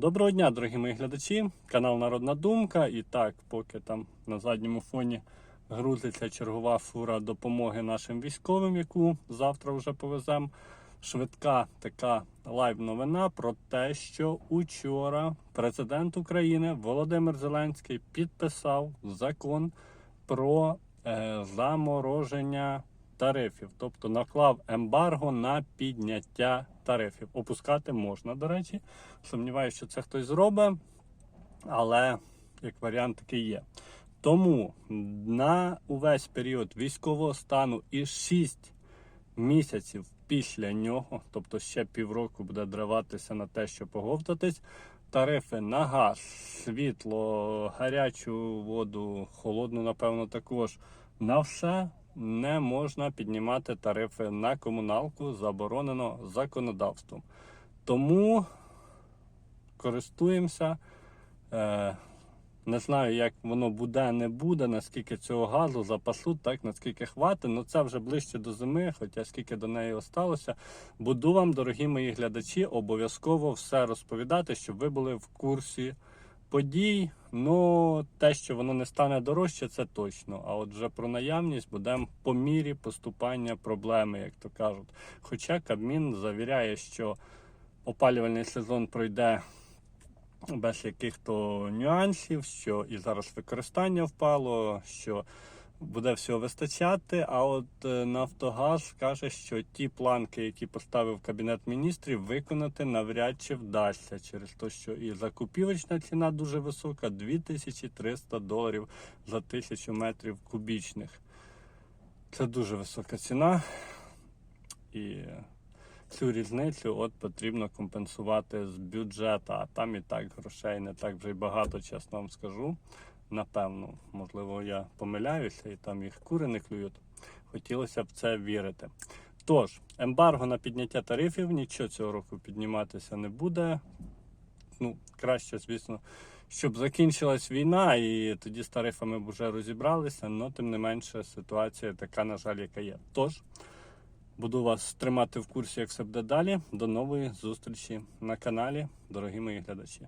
Доброго дня, дорогі мої глядачі. Канал Народна Думка. І так, поки там на задньому фоні грузиться чергова фура допомоги нашим військовим, яку завтра вже повеземо. Швидка така лайв-новина про те, що учора президент України Володимир Зеленський підписав закон про е, замороження тарифів, тобто наклав ембарго на підняття тарифів. Опускати можна, до речі. Сумніваюся, що це хтось зробить, але як варіант такий є. Тому на увесь період військового стану і 6 місяців після нього, тобто ще півроку буде дриватися на те, щоб поговтатись, тарифи на газ, світло, гарячу воду, холодну, напевно, також на все не можна піднімати тарифи на комуналку, заборонено законодавством. Тому користуємося. Е, не знаю, як воно буде, не буде, наскільки цього газу запасуть, так наскільки хватить. Ну це вже ближче до зими, хоча скільки до неї осталося. Буду вам, дорогі мої глядачі, обов'язково все розповідати, щоб ви були в курсі подій. Ну, те, що воно не стане дорожче, це точно. А от вже про наявність будемо по мірі поступання проблеми, як то кажуть. Хоча Кабмін завіряє, що опалювальний сезон пройде без яких-то нюансів, що і зараз використання впало, що буде всього вистачати. А от е, Нафтогаз каже, що ті планки, які поставив Кабінет міністрів, виконати навряд чи вдасться через те, що і закупівочна ціна дуже висока 2300 доларів за тисячу метрів кубічних. Це дуже висока ціна. І цю різницю от потрібно компенсувати з бюджету, а там і так грошей не так вже й багато, чесно вам скажу. Напевно, можливо, я помиляюся і там їх кури не клюють. Хотілося б це вірити. Тож, ембарго на підняття тарифів нічого цього року підніматися не буде. Ну, краще, звісно, щоб закінчилась війна, і тоді з тарифами б вже розібралися, але тим не менше ситуація така, на жаль, яка є. Тож, Буду вас тримати в курсі, як все буде далі. До нової зустрічі на каналі, дорогі мої глядачі.